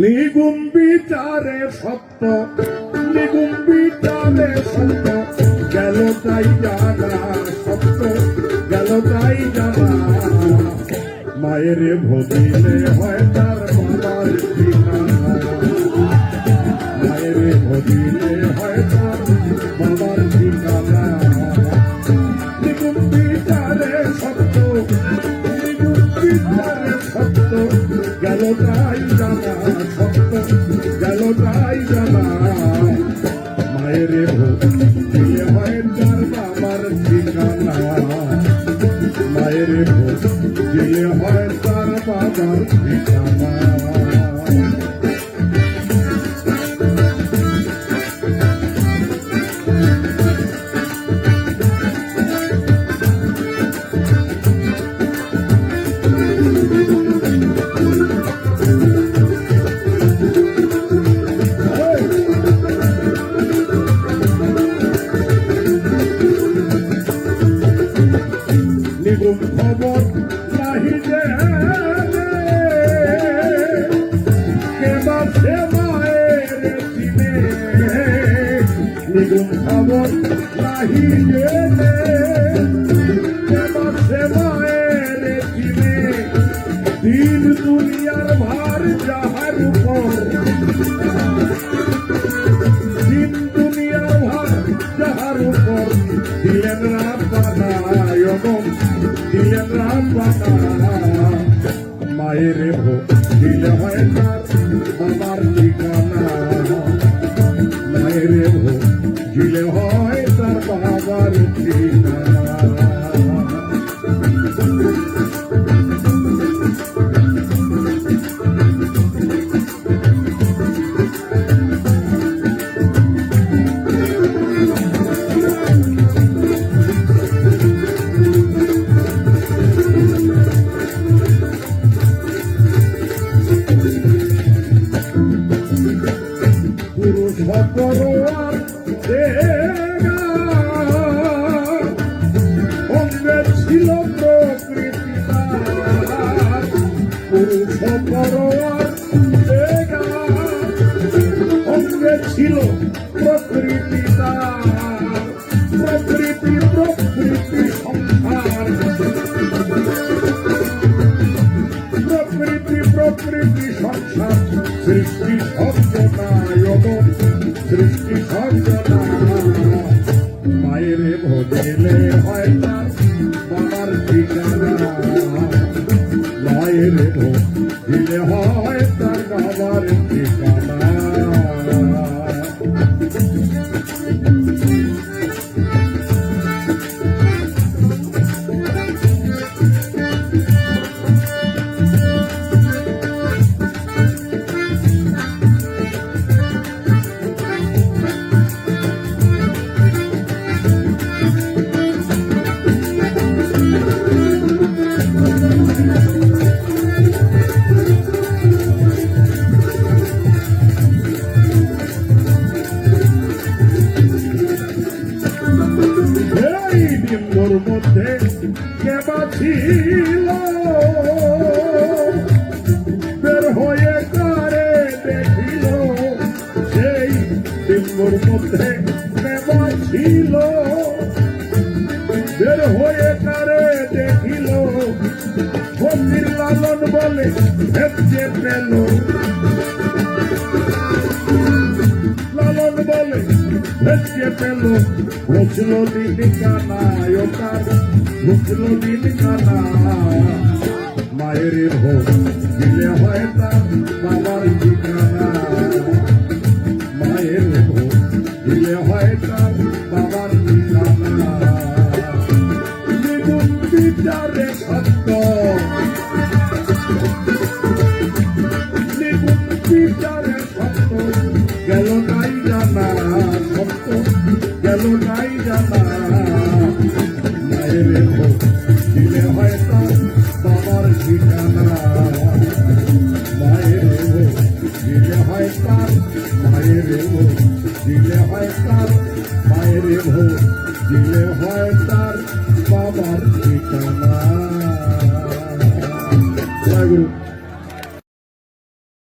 নিগুম বিচারে সত্য নিগুম বিচারে সত্য গেল তাই জানা সত্য গেল তাই জানা মায়ের ভবিলে হয় তার বাবার ঠিকানা মায়ের ভবিলে হয় তার বাবার ঠিকানা নিগুম বিচারে সত্য নিগুম বিচারে সত্য গেল তাই বাবার দিন দুনিয়ার ভার যাহার উপর দিন দুনিয়ার ভার যাহার উপর দিলেন রাম বানায় দিলেন রাম বানায় মায়ের ভোগ দিলে হয় তার বাবার ঠিকানা। মায়ের তার বাবার প্রকৃতি প্রকৃতি সংসার হয় তার বাবার ঠিকানা। মায়ের ভোগিলে হয় এই ডিম্বর মধ্যে কে ভেবছে পেল লালন বলে ভেসকে পেল বুঝলো দিন কানায় ওটার বুঝলো দিন কানা মায়ের ভোগ দিলে হয় তার বাবার ঠিকানা গেল নাই জানা সত্য গেল নাই জানা নাই রেখো দিলে হয়তো বাবার ঠিকানা। মায়ের রেখো দিলে হয় তার মায়ের রেখো দিলে হয় তার মায়ের রেখো দিলে হয় তার বাবার ঠিকানা। জয় গুরু।